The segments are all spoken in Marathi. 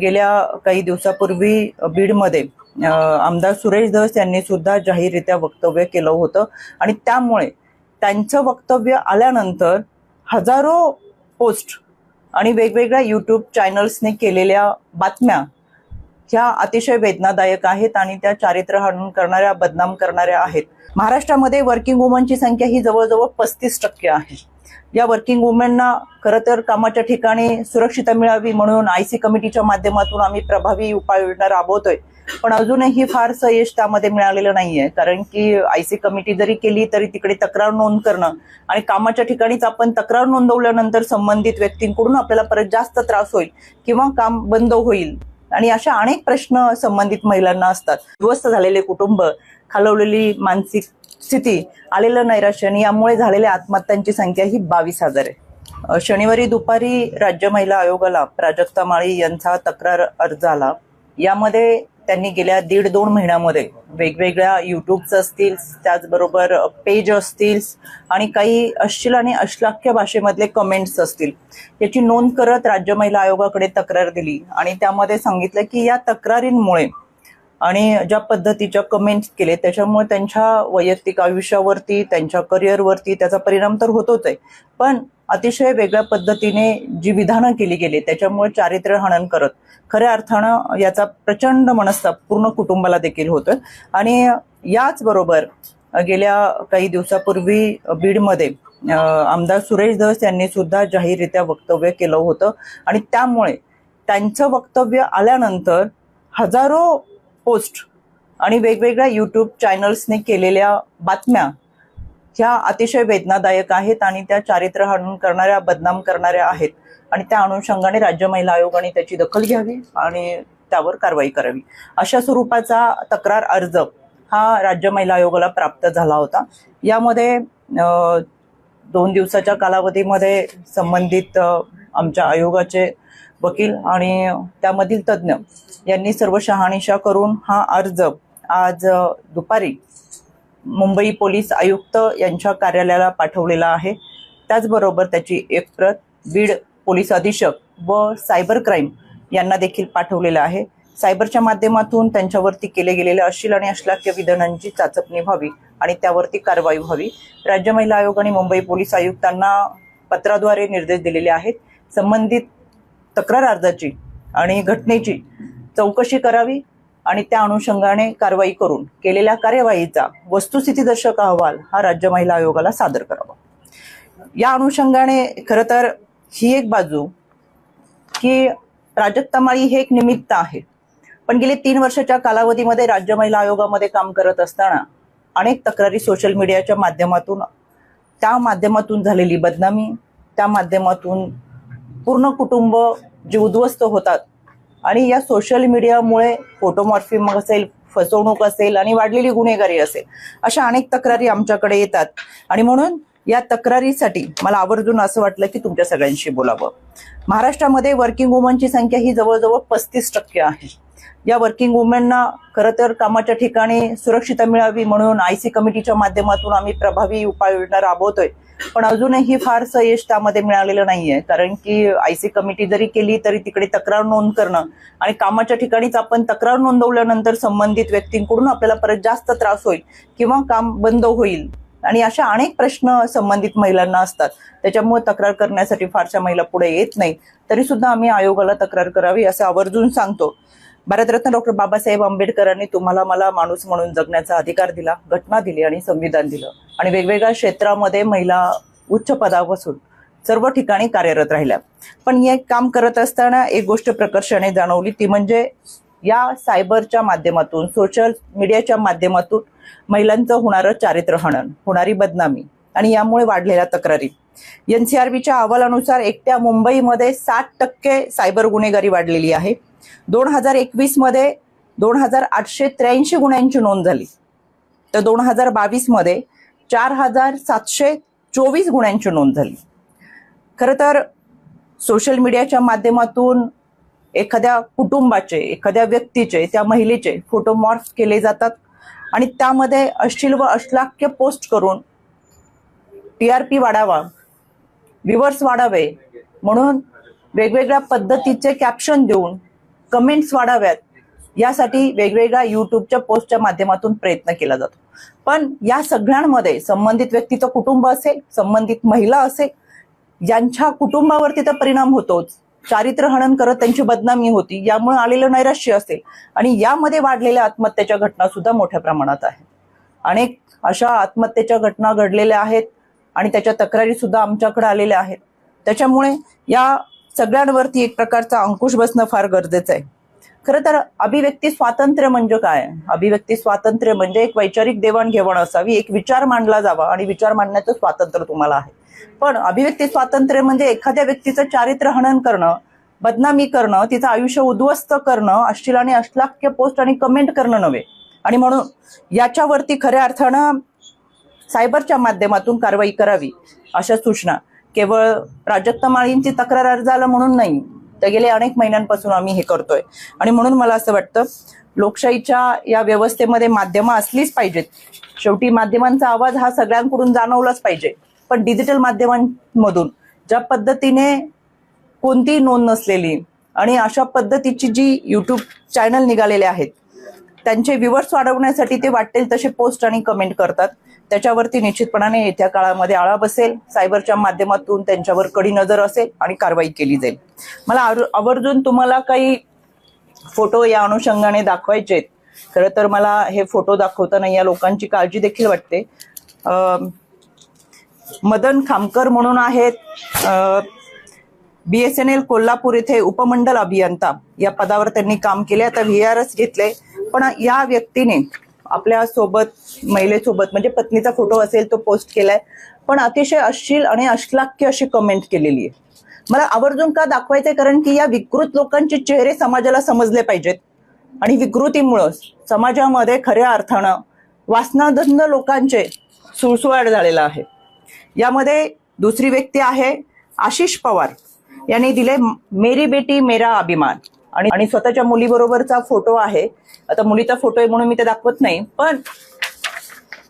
गेल्या काही दिवसापूर्वी बीडमध्ये आमदार सुरेश धस यांनी सुद्धा जाहीररित्या वक्तव्य केलं होतं. आणि त्यामुळे त्यांचं वक्तव्य आल्यानंतर हजारो पोस्ट आणि वेगवेगळ्या यूट्यूब चॅनल्सने केलेल्या बातम्या ह्या अतिशय वेदनादायक आहेत आणि त्या चारित्र्य हरण करणाऱ्या बदनाम करणाऱ्या आहेत. महाराष्ट्रामध्ये वर्किंग वुमनची संख्या ही जवळजवळ पस्तीस टक्के आहे. या वर्किंग वुमेनना खरं तर कामाच्या ठिकाणी सुरक्षिता मिळावी म्हणून आयसी कमिटीच्या माध्यमातून आम्ही प्रभावी उपाययोजना राबवतोय. पण अजूनही फारसं यश त्यामध्ये मिळालेलं नाहीये. कारण की आयसी कमिटी जरी केली तरी तिकडे तक्रार नोंद करणं आणि कामाच्या ठिकाणीच आपण तक्रार नोंदवल्यानंतर संबंधित व्यक्तींकडून आपल्याला परत जास्त त्रास होईल किंवा काम बंद होईल. आणि अशा अनेक प्रश्न संबंधित महिलांना असतात. उद्ध्वस्त झालेले कुटुंब खालवलेली मानसिक स्थिती आलेलं नैराश्य आणि यामुळे झालेल्या आत्महत्यांची संख्या ही बावीस हजार आहे. शनिवारी दुपारी राज्य महिला आयोगाला प्राजक्ता माळी यांचा तक्रार अर्ज आला. यामध्ये त्यांनी गेल्या दीड दोन महिन्यामध्ये वेगवेगळ्या युट्यूबच असतील त्याचबरोबर पेज असतील आणि काही अश्लील आणि अश्लाख्य भाषेमधले कमेंट्स असतील. याची नोंद करत राज्य महिला आयोगाकडे तक्रार दिली आणि त्यामध्ये सांगितलं की या तक्रारींमुळे आणि ज्या पद्धतीच्या कमेंट्स केले त्याच्यामुळे त्यांच्या वैयक्तिक आयुष्यावरती त्यांच्या करिअरवरती त्याचा परिणाम तर होतोच आहे. पण अतिशय वेगळ्या पद्धतीने जी विधानं केली गेली त्याच्यामुळे चारित्र्य हनन करत खऱ्या अर्थानं याचा प्रचंड मनस्ताप पूर्ण कुटुंबाला देखील होतोय. आणि याच बरोबर गेल्या काही दिवसापूर्वी बीडमध्ये आमदार सुरेश धस यांनी सुद्धा जाहीररित्या वक्तव्य केलं होतं. आणि त्यामुळे त्यांचं वक्तव्य आल्यानंतर हजारो पोस्ट आणि वेगवेगळ्या यूट्यूब चॅनल्सने केलेल्या बातम्या ह्या अतिशय वेदनादायक आहेत आणि त्या चारित्र्य हनन करणाऱ्या बदनाम करणाऱ्या आहेत. आणि त्या अनुषंगाने राज्य महिला आयोगाने त्याची दखल घ्यावी आणि त्यावर कारवाई करावी. अशा स्वरूपाचा तक्रार अर्ज हा राज्य महिला आयोगाला प्राप्त झाला होता. यामध्ये दोन दिवसाच्या कालावधीमध्ये संबंधित आमच्या आयोगाचे वकील आणि त्यामधील तज्ज्ञ यांनी सर्व शहानिशा करून हा अर्ज आज दुपारी मुंबई पोलीस आयुक्त यांच्या कार्यालयाला पाठवलेला आहे. त्याचबरोबर त्याची एक प्रत बीड पोलीस अधीक्षक व सायबर क्राईम यांना देखील पाठवलेलं आहे. सायबरच्या माध्यमातून त्यांच्यावरती केले गेलेल्या अश्लील आणि अश्लाघ्य विधानांची चाचपणी व्हावी आणि त्यावरती कारवाई व्हावी. राज्य महिला आयोग आणि मुंबई पोलीस आयुक्तांना पत्राद्वारे निर्देश दिलेले आहेत. संबंधित तक्रार अर्जाची आणि घटनेची चौकशी करावी आणि त्या अनुषंगाने कारवाई करून केलेल्या कार्यवाहीचा वस्तुस्थितीदर्शक अहवाल हा राज्य महिला आयोगाला सादर करावा. या अनुषंगाने खरं तर ही एक बाजू की प्राजक्ता माळी हे एक निमित्त आहे. पण गेले तीन वर्षाच्या कालावधीमध्ये राज्य महिला आयोगामध्ये काम करत असताना अनेक तक्रारी सोशल मीडियाच्या माध्यमातून त्या माध्यमातून झालेली बदनामी त्या माध्यमातून पूर्ण कुटुंब जे उद्ध्वस्त होतात. आणि या सोशल मीडियामुळे फोटोमॉर्फिम असेल फसवणूक असेल आणि वाढलेली गुन्हेगारी असेल अशा अनेक तक्रारी आमच्याकडे येतात. आणि म्हणून या तक्रारीसाठी मला आवर्जून असं वाटलं की तुमच्या सगळ्यांशी बोलावं. महाराष्ट्रामध्ये वर्किंग वुमनची संख्या ही जवळजवळ पस्तीस टक्के आहे. या वर्किंग वुमेनना खरं तर कामाच्या ठिकाणी सुरक्षितता मिळावी म्हणून आयसी कमिटीच्या माध्यमातून आम्ही प्रभावी उपाययोजना राबवतोय. पण अजूनही फारसं यश त्यामध्ये मिळालेलं नाहीये. कारण की आयसी कमिटी जरी केली तरी तिकडे तक्रार नोंद करणं आणि कामाच्या ठिकाणीच आपण तक्रार नोंदवल्यानंतर संबंधित व्यक्तींकडून आपल्याला परत जास्त त्रास होईल किंवा काम बंद होईल. आणि अशा अनेक प्रश्न संबंधित महिलांना असतात. त्याच्यामुळे तक्रार करण्यासाठी फारशा महिला पुढे येत नाही तरी सुद्धा आम्ही आयोगाला तक्रार करावी असं आवर्जून सांगतो. भारतरत्न डॉक्टर बाबासाहेब आंबेडकरांनी तुम्हाला मला माणूस म्हणून जगण्याचा अधिकार दिला घटना दिली आणि संविधान दिलं. आणि वेगवेगळ्या क्षेत्रामध्ये महिला उच्च पदापासून सर्व ठिकाणी कार्यरत राहिल्या. पण हे काम करत असताना एक गोष्ट प्रकर्षाने जाणवली ती म्हणजे या सायबरच्या माध्यमातून सोशल मीडियाच्या माध्यमातून महिलांचं होणारं चारित्र्य हनन होणारी बदनामी. आणि यामुळे वाढलेल्या तक्रारी. एनसीआरबीच्या अहवालानुसार एकट्या मुंबईमध्ये साठ टक्के सायबर गुन्हेगारी वाढलेली आहे. दोन हजार एकवीसमध्ये दोन हजार आठशे त्र्याऐंशी गुन्ह्यांची नोंद झाली. तर दोन हजार बावीसमध्ये चार हजार सातशे चोवीस गुन्ह्यांची नोंद झाली. खरं तर सोशल मीडियाच्या माध्यमातून एखाद्या कुटुंबाचे एखाद्या व्यक्तीचे त्या महिलेचे फोटोमॉर्फ केले जातात आणि त्यामध्ये अश्लील व अश्लाख्य पोस्ट करून टी आर पी वाढावा व्ह्युअर्स वाढावे म्हणून वेगवेगळ्या पद्धतीचे कॅप्शन देऊन कमेंट्स वाढाव्यात यासाठी वेगवेगळ्या युट्यूबच्या पोस्टच्या माध्यमातून प्रयत्न केला जातो. पण या सगळ्यांमध्ये संबंधित व्यक्तीचं कुटुंब असेल संबंधित महिला असेल यांच्या कुटुंबावरती तर परिणाम होतोच. चारित्र हनन करत त्यांची बदनामी होती यामुळे आलेलं नैराश्य असेल. आणि यामध्ये वाढलेल्या आत्महत्येच्या घटना सुद्धा मोठ्या प्रमाणात आहेत. अनेक अशा आत्महत्येच्या घटना घडलेल्या आहेत आणि त्याच्या तक्रारी सुद्धा आमच्याकडे आलेल्या आहेत. त्याच्यामुळे या सगळ्यांवरती एक प्रकारचा अंकुश बसणं फार गरजेचं आहे. खरं तर अभिव्यक्ती स्वातंत्र्य म्हणजे काय? अभिव्यक्ती स्वातंत्र्य म्हणजे एक वैचारिक देवाणघेवाण असावी एक विचार मांडला जावा आणि विचार मांडण्याचं स्वातंत्र्य तुम्हाला आहे. पण अभिव्यक्ती स्वातंत्र्य म्हणजे एखाद्या व्यक्तीचं चारित्र्य हनन करणं बदनामी करणं तिचं आयुष्य उद्ध्वस्त करणं अश्लील आणि अश्लाघ्य पोस्ट आणि कमेंट करणं नव्हे. आणि म्हणून याच्यावरती खऱ्या अर्थानं सायबरच्या माध्यमातून कारवाई करावी अशा सूचना. केवळ प्राजक्त माळींची तक्रार अर्ज आला म्हणून नाही तर गेले अनेक महिन्यांपासून आम्ही हे करतोय. आणि म्हणून मला असं वाटतं लोकशाहीच्या या व्यवस्थेमध्ये माध्यमं असलीच पाहिजेत. शेवटी माध्यमांचा आवाज हा सगळ्यांकडून जाणवलाच पाहिजे. पण डिजिटल माध्यमांमधून ज्या पद्धतीने कोणतीही नोंद नसलेली आणि अशा पद्धतीची जी यूट्यूब चॅनल निघालेले आहेत त्यांचे व्ह्युअर्स वाढवण्यासाठी ते वाटेल तसे पोस्ट आणि कमेंट करतात. त्याच्यावरती निश्चितपणाने येत्या काळामध्ये आळा बसेल. सायबरच्या माध्यमातून त्यांच्यावर कडी नजर असेल आणि कारवाई केली जाईल. मला आवर्जून तुम्हाला काही फोटो या अनुषंगाने दाखवायचे आहेत. खरं तर मला हे फोटो दाखवताना या लोकांची काळजी देखील वाटते. मदन खामकर म्हणून आहेत. बीएसएनएल कोल्हापूर येथे उपमंडल अभियंता या पदावर त्यांनी काम केले. आता व्ही आर एस घेतले. पण या व्यक्तीने आपल्यासोबत महिलेसोबत म्हणजे पत्नीचा फोटो असेल तो पोस्ट केलाय. पण अतिशय अश्लील आणि अश्लाक्य अशी कमेंट केलेली आहे. मला आवर्जून का दाखवायचंय? कारण की या विकृत लोकांचे चेहरे समाजाला समजले पाहिजेत. आणि विकृतीमुळं समाजामध्ये खऱ्या अर्थानं वासनाधंद लोकांचे सुळसुळाट झालेला आहे. यामध्ये दुसरी व्यक्ती आहे आशिष पवार. यांनी दिले मेरी बेटी मेरा अभिमान. आणि आणि स्वतःच्या मुलीबरोबरचा फोटो आहे. आता मुलीचा फोटो आहे म्हणून मी ते दाखवत नाही पण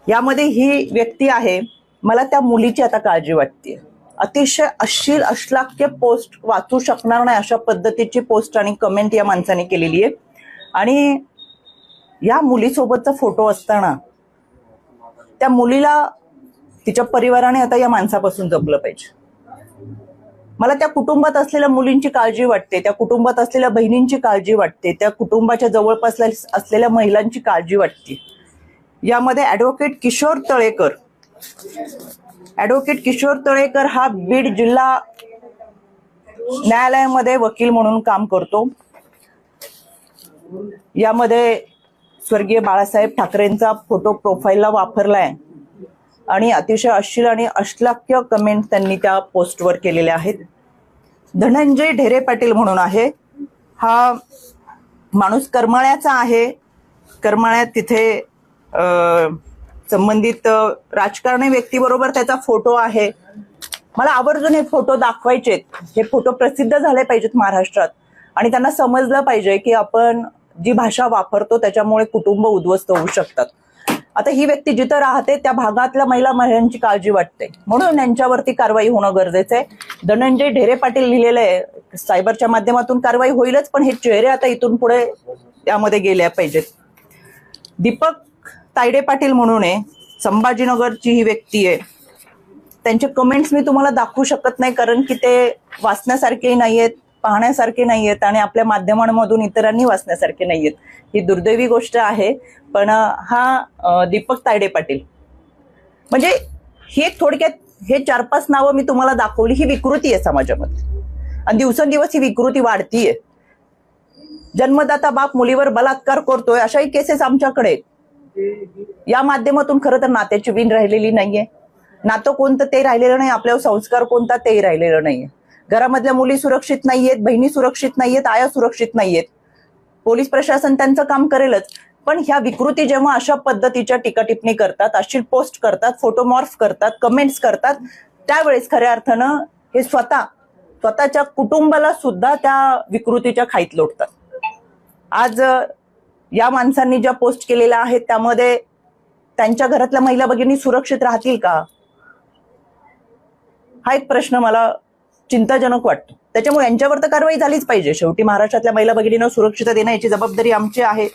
यामध्ये ही व्यक्ती आहे. मला त्या मुलीची आता काळजी वाटते अतिशय अश्लील अश्लाक्य पोस्ट वाचू शकणार नाही अशा पद्धतीची पोस्ट आणि कमेंट या माणसाने केलेली आहे. आणि या मुलीसोबतचा फोटो असताना त्या मुलीला तिच्या परिवाराने आता या माणसापासून जपलं पाहिजे. मला त्या कुटुंबात असलेल्या मुलींची काळजी वाटते त्या कुटुंबात असलेल्या बहिणींची काळजी वाटते त्या कुटुंबाच्या जवळपास असलेल्या महिलांची काळजी वाटते. यामध्ये ऍडव्होकेट किशोर तळेकर ॲडव्होकेट किशोर तळेकर हा बीड जिल्हा न्यायालयामध्ये वकील म्हणून काम करतो. यामध्ये स्वर्गीय बाळासाहेब ठाकरेंचा फोटो प्रोफाईलला वापरलाय. आणि अतिशय अश्लील आणि अश्लाक्य कमेंट त्यांनी त्या पोस्टवर केलेल्या आहेत. धनंजय ढेरे पाटील म्हणून आहे. हा माणूस करमाळ्याचा आहे. करमाळ्यात तिथे संबंधित राजकारणी व्यक्तीबरोबर त्याचा फोटो आहे. मला आवर्जून हे फोटो दाखवायचेत. हे फोटो प्रसिद्ध झाले पाहिजेत महाराष्ट्रात. आणि त्यांना समजलं पाहिजे की आपण जी भाषा वापरतो त्याच्यामुळे कुटुंब उद्ध्वस्त होऊ शकतात. आता ही व्यक्ती जिथं राहते त्या भागातल्या महिला महिलांची काळजी वाटते. म्हणून यांच्यावरती कारवाई होणं गरजेचं आहे. धनंजय ढेरे पाटील लिहिलेलं आहे सायबरच्या माध्यमातून कारवाई होईलच पण हे चेहरे आता इथून पुढे त्यामध्ये गेल्या पाहिजेत. दीपक तायडे पाटील म्हणून आहे संभाजीनगरची ही व्यक्ती आहे. त्यांचे कमेंट्स मी तुम्हाला दाखवू शकत नाही कारण की ते वाचण्यासारखेही नाही आहेत पाहण्यासारखे नाही आहेत आणि आपल्या माध्यमांमधून इतरांनी वाचण्यासारखे नाही आहेत ही दुर्दैवी गोष्ट आहे. पण हा दीपक तायडे पाटील. म्हणजे हे थोडक्यात हे चार पाच नावं मी तुम्हाला दाखवली ही विकृती आहे समाजामध्ये. आणि दिवसेंदिवस ही विकृती वाढतीये. जन्मदाता बाप मुलीवर बलात्कार करतोय अशाही केसेस आमच्याकडे आहेत. या माध्यमातून खरं तर नात्याची विण राहिलेली नाहीये. नातं कोणतं ते राहिलेलं नाही आपल्यावर संस्कार कोणता तेही राहिलेलं नाहीये. घरामधल्या मुली सुरक्षित नाहीयेत बहिणी सुरक्षित नाहीयेत आया सुरक्षित नाहीयेत. पोलीस प्रशासन त्यांचं काम करेलच पण ह्या विकृती जेव्हा अशा पद्धतीच्या टीका टिप्पणी करतात अशी पोस्ट करतात फोटोमॉर्फ करतात कमेंट्स करतात त्यावेळेस खऱ्या अर्थानं हे स्वतः स्वतःच्या कुटुंबाला सुद्धा त्या विकृतीच्या खाईत लोटतात. आज या माणसांनी ज्या पोस्ट केलेल्या आहेत त्यामध्ये त्यांच्या घरातल्या महिला भगिनी सुरक्षित राहतील का? हा एक प्रश्न मला चिंताजनक वाटतं. त्याच्यामुळे यांच्यावर तर कारवाई झालीच पाहिजे. शेवटी महाराष्ट्रातल्या महिला भगिनीनं सुरक्षितता देणं याची जबाबदारी आमची आहे.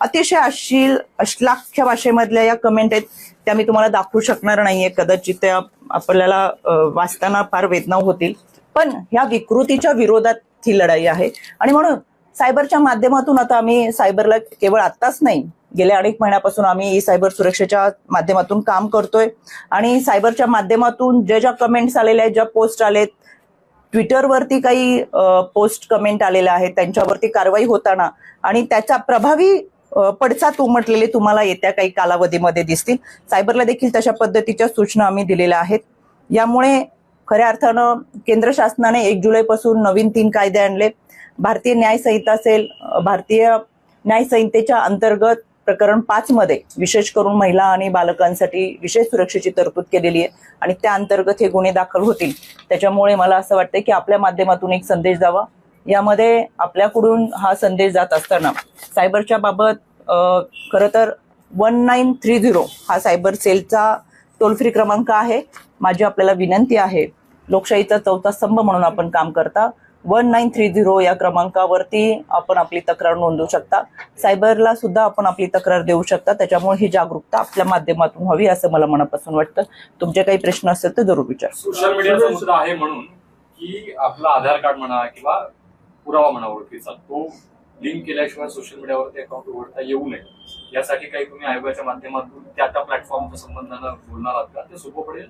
अतिशय अश्लील अश्लाख्य भाषेमधल्या या कमेंट आहेत त्या मी तुम्हाला दाखवू शकणार नाहीये. कदाचित त्या आपल्याला वाचताना फार वेदना होतील. पण ह्या विकृतीच्या विरोधात ही लढाई आहे. आणि म्हणून सायबरच्या माध्यमातून आता आम्ही सायबरला केवळ आत्ताच नाही गेल्या अनेक महिन्यापासून आम्ही ई सायबर सुरक्षेच्या माध्यमातून काम करतोय. आणि सायबरच्या माध्यमातून ज्या ज्या कमेंट्स आलेल्या आहेत ज्या पोस्ट आलेत ट्विटरवरती काही पोस्ट कमेंट आलेल्या आहेत. त्यांच्यावरती कारवाई होताना. आणि त्याचा प्रभावी पडसाद उमटलेले तुम्हाला येत्या काही कालावधीमध्ये दिसतील. सायबरला देखील तशा पद्धतीच्या सूचना आम्ही दिलेल्या आहेत. यामुळे खऱ्या अर्थानं केंद्र शासनाने एक जुलैपासून नवीन तीन कायदे आणले. भारतीय न्यायसंहिता असेल भारतीय न्यायसंहितेच्या अंतर्गत प्रकरण पाच मध्ये विशेष करून महिला आणि बालकांसाठी विशेष सुरक्षेची तरतूद केलेली आहे. आणि त्या अंतर्गत हे गुन्हे दाखल होतील. त्याच्यामुळे मला असं वाटतं की आपल्या माध्यमातून एक संदेश जावा यामध्ये आपल्याकडून हा संदेश जात असताना सायबरच्या बाबत खरं तर वन नाईन थ्री झिरो हा सायबर सेलचा टोल फ्री क्रमांक आहे. माझी आपल्याला विनंती आहे लोकशाहीचा चौथा स्तंभ म्हणून आपण काम करता. वन नाईन थ्री झिरो या क्रमांकावरती आपण आपली तक्रार नोंदवू शकता. सायबरला सुद्धा आपण आपली तक्रार देऊ शकता. त्याच्यामुळे ही जागरूकता आपल्या माध्यमातून व्हावी असं मला मनापासून वाटतं. तुमचे काही प्रश्न असतील तर जरूर विचार. सोशल मीडिया सुद्धा आहे म्हणून की आपला आधार कार्ड म्हणा किंवा पुरावा म्हणा ओळखीचा तो लिंक केल्याशिवाय सोशल मीडियावरती अकाउंट उघडता येऊ नये. यासाठी काही तुम्ही आयोगाच्या माध्यमातून त्या त्या प्लॅटफॉर्मच्या संबंधानं बोलणार आहात का? ते सोपं पडेल.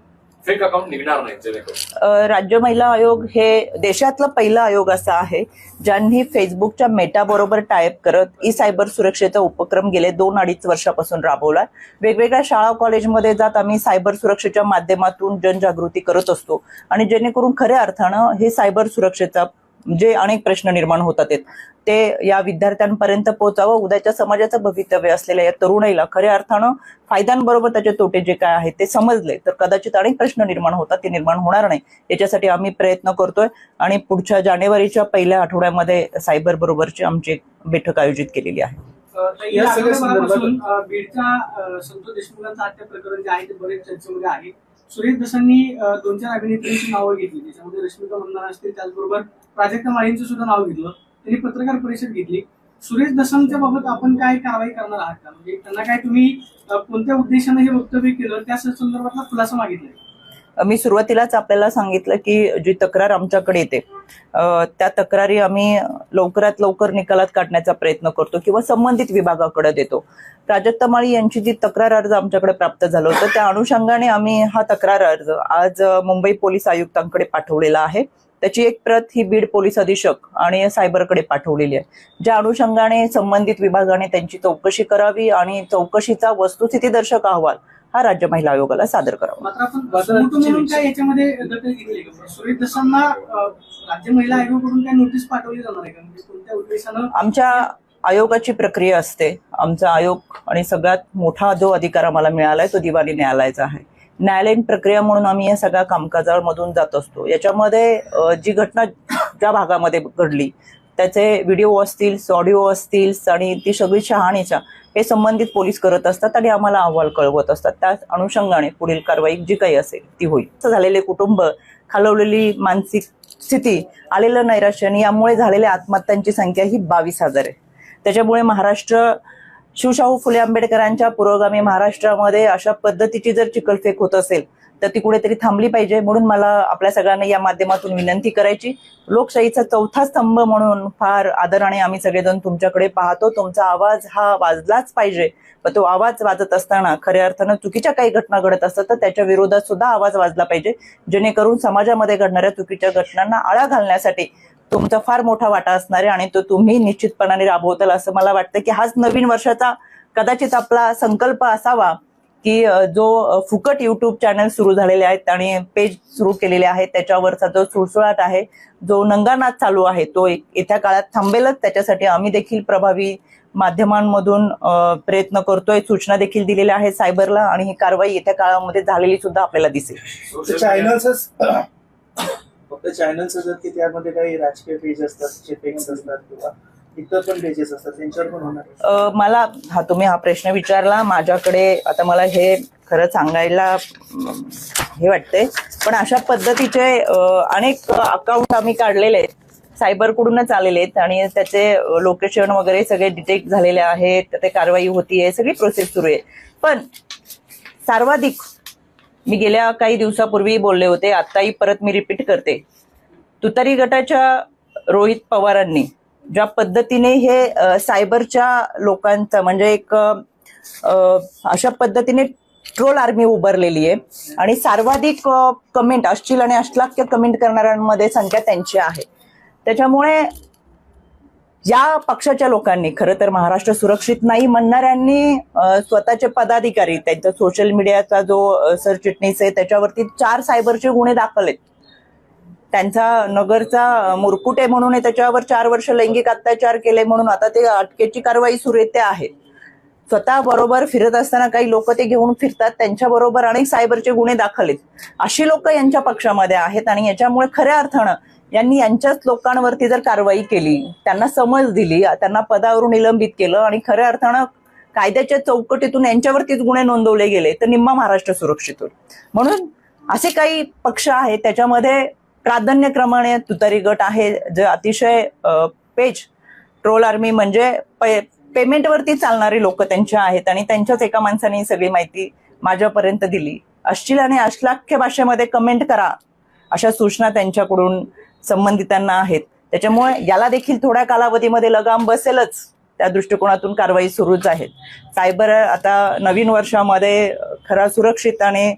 फेक अकाउंट निघणार नाही जेणेकरून. राज्य महिला आयोग हे देशातलं पहिलं आयोग असं आहे ज्यांनी फेसबुकच्या मेटाबरोबर टायप करत ई सायबर सुरक्षेचा उपक्रम गेले दोन अडीच वर्षापासून राबवला वेगवेगळ्या शाळा कॉलेजमध्ये जात आम्ही सायबर सुरक्षेच्या माध्यमातून जनजागृती करत असतो. आणि जेणेकरून खऱ्या अर्थानं हे सायबर सुरक्षेचा जे अनेक प्रश्न निर्माण होतात आहेत, ते या विद्यार्थ्यांपर्यंत पोहोचावं उद्याच्या समाजाचं भवितव्य असलेल्या या तरुणाईला खऱ्या अर्थानं फायद्यांबरोबर त्याचे तोटे जे काय आहेत ते समजले तर कदाचित अनेक प्रश्न निर्माण होतात ते निर्माण होणार नाही. याच्यासाठी आम्ही प्रयत्न करतोय आणि पुढच्या जानेवारीच्या पहिल्या आठवड्यामध्ये सायबर बरोबरची आमची एक बैठक आयोजित केलेली आहे. बीडच्या संतोष देशमुखांचं हत्या प्रकरण जे आहे ते बरेच चर्चेमध्ये आहे. सुरेश दसांनी दोन चार अभिनेत्रींची नावं घेतली. त्याच्यामध्ये रश्मिका मंदाना असतील त्याचबरोबर प्राजक्ता माळींचं सुद्धा नाव घेतलं. त्यांनी पत्रकार परिषद घेतली. सुरेश दसांच्या बाबत आपण काय कारवाई करणार आहात का? म्हणजे त्यांना काय तुम्ही कोणत्या उद्देशाने हे वक्तव्य केलं? त्या संदर्भातला खुलासा मागितलाय. मी सुरुवातीलाच आपल्याला सांगितलं की जी तक्रार आमच्याकडे येते त्या तक्रारी आम्ही लवकरात लवकर निकालात काढण्याचा प्रयत्न करतो किंवा संबंधित विभागाकडे देतो. प्राजक्ता माळी यांची जी तक्रार अर्ज आमच्याकडे प्राप्त झालं होतं त्या अनुषंगाने आम्ही हा तक्रार अर्ज आज मुंबई पोलीस आयुक्तांकडे पाठवलेला आहे. त्याची एक प्रत ही बीड पोलीस अधीक्षक आणि सायबरकडे पाठवलेली आहे ज्या अनुषंगाने संबंधित विभागाने त्यांची चौकशी करावी आणि चौकशीचा वस्तुस्थितीदर्शक अहवाल हा राज्य महिला आयोगाला सादर करावा. मात्र आपण सुमोटो म्हणून काय याच्यामध्ये दखल घेतली का? सुरेश दसांना अ, राज्य महिला आयोगाकडून काय नोटीस पाठवली जाणार आहे का? म्हणजे कोणत्या उद्देशानं? आमच्या आयोगाची प्रक्रिया असते. आमचा आयोग आणि सगळ्यात मोठा जो अधिकार आम्हाला मिळालाय तो दिवाणी न्यायालयाचा आहे. न्यायालयीन प्रक्रिया म्हणून आम्ही या सगळ्या कामकाजामधून जात असतो. याच्यामध्ये जी घटना ज्या भागामध्ये घडली त्याचे व्हिडिओ असतील ऑडिओ असतील आणि ती सगळी शहाणीच्या हे संबंधित पोलीस करत असतात आणि आम्हाला अहवाल कळवत असतात. त्या अनुषंगाने पुढील कारवाई जी काही असेल ती होईल. असं झालेले कुटुंब खालवलेली मानसिक स्थिती आलेलं नैराश्य आणि यामुळे झालेल्या आत्महत्यांची संख्या ही बावीस हजार आहे. त्याच्यामुळे महाराष्ट्र शिवशाहू फुले आंबेडकरांच्या पुरोगामी महाराष्ट्रामध्ये अशा पद्धतीची जर चिकलफेक होत असेल तर ती कुठेतरी थांबली पाहिजे म्हणून मला आपल्या सगळ्यांना या माध्यमातून विनंती करायची. लोकशाहीचा चौथा स्तंभ म्हणून फार आदराने आम्ही सगळेजण तुमच्याकडे पाहतो. तुमचा आवाज हा वाजलाच पाहिजे. पण तो आवाज वाजत असताना खऱ्या अर्थानं चुकीच्या काही घटना घडत असतात तर त्याच्या विरोधात सुद्धा आवाज वाजला पाहिजे. जेणेकरून समाजामध्ये घडणाऱ्या चुकीच्या घटनांना आळा घालण्यासाठी तुमचा फार मोठा वाटा असणार आहे आणि तो तुम्ही निश्चितपणाने राबवताल असं मला वाटतं की हाच नवीन वर्षाचा कदाचित आपला संकल्प असावा. की जो फुकट युट्यूब चॅनल सुरू झालेले आहेत आणि पेज सुरू केलेले आहेत त्याच्यावरचा जो सुळसुळाट आहे जो नंगानाच चालू आहे तो येत्या काळात थांबेलच. त्याच्यासाठी आम्ही देखील प्रभावी माध्यमांमधून प्रयत्न करतोय. सूचना देखील दिलेल्या आहेत सायबरला आणि ही कारवाई येत्या काळामध्ये झालेली सुद्धा आपल्याला दिसेल. फक्त चॅनल्स असतात की त्यामध्ये काही राजकीय पेज असतात असतात किंवा इतर पण पेजेस असतात त्यांच्यावर पण होणार अ, मला हा तुम्ही हा प्रश्न विचारला माझ्याकडे आता मला हे खरं सांगायला अम, हे वाटतंय. पण अशा पद्धतीचे अनेक अकाउंट आम्ही काढलेले आहेत. सायबरकडूनच आलेले आहेत आणि त्याचे लोकेशन वगैरे सगळे डिटेक्ट झालेले आहेत ते कारवाई होतीये सगळी प्रोसेस सुरू आहे. पण सर्वाधिक मी गेल्या काही दिवसापूर्वी बोलले होते आत्ताही परत मी रिपीट करते. तुतारी गटाच्या रोहित पवारांनी ज्या पद्धतीने हे सायबरच्या लोकांचं म्हणजे एक अ, अशा पद्धतीने ट्रोल आर्मी उभारलेली आहे. आणि सर्वाधिक कमेंट अश्लील आणि अश्लाघ्य कमेंट करणाऱ्यांमध्ये संख्या त्यांची आहे. त्याच्यामुळे या पक्षाच्या लोकांनी खरं तर महाराष्ट्र सुरक्षित नाही म्हणणाऱ्यांनी स्वतःचे पदाधिकारी त्यांचा सोशल मीडियाचा जो सरचिटणीस आहे त्याच्यावरती चार सायबरचे गुन्हे दाखल आहेत. त्यांचा नगरचा मुरकुटे म्हणून त्याच्यावर चार वर्ष लैंगिक अत्याचार केले म्हणून आता ते अटकेची कारवाई सुरू येते आहे. स्वतः बरोबर फिरत असताना काही लोक ते घेऊन फिरतात त्यांच्या बरोबर अनेक सायबरचे गुन्हे दाखल आहेत. अशी लोक यांच्या पक्षामध्ये आहेत आणि याच्यामुळे खऱ्या अर्थानं यांनी यांच्याच लोकांवरती जर कारवाई केली त्यांना समज दिली त्यांना पदावरून निलंबित केलं आणि खऱ्या अर्थानं कायद्याच्या चौकटीतून यांच्यावरतीच गुन्हे नोंदवले गेले तर निम्मा महाराष्ट्र सुरक्षित होईल. म्हणून असे काही पक्ष आहेत त्याच्यामध्ये प्राधान्यक्रमाने तुतारी गट आहे जे अतिशय पेज ट्रोल आर्मी म्हणजे पे- पेमेंटवरती चालणारी लोक त्यांच्या आहेत आणि त्यांच्याच एका माणसाने सगळी माहिती माझ्यापर्यंत दिली. अश्लील आणि अश्लाख्य भाषेमध्ये कमेंट करा अशा सूचना त्यांच्याकडून संबंधितांना आहेत. त्याच्यामुळे याला देखील थोड्या कालावधीमध्ये लगाम बसेलच. त्या दृष्टिकोनातून कारवाई सुरूच आहेत. सायबर आता नवीन वर्षामध्ये खरा सुरक्षित आणि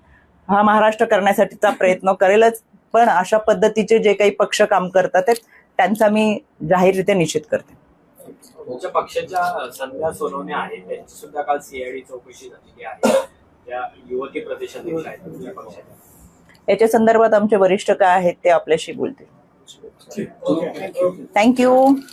हा महाराष्ट्र करण्यासाठीचा प्रयत्न करेलच. पण अशा पद्धतीचे जे काही पक्ष काम करतात त्यांचा मी जाहीररित्या निषेध करते. तुमच्या पक्षाच्या संध्या सोनवणे आहेत त्यांची सुद्धा काल सीआयडी चौकशी झालेली आहे. त्या युवती प्रदेशाध्यक्ष आहेत तुमच्या पक्षाच्या. याच्या संदर्भात आमचे वरिष्ठ काय आहेत ते आपल्याशी बोलतील. थँक्यू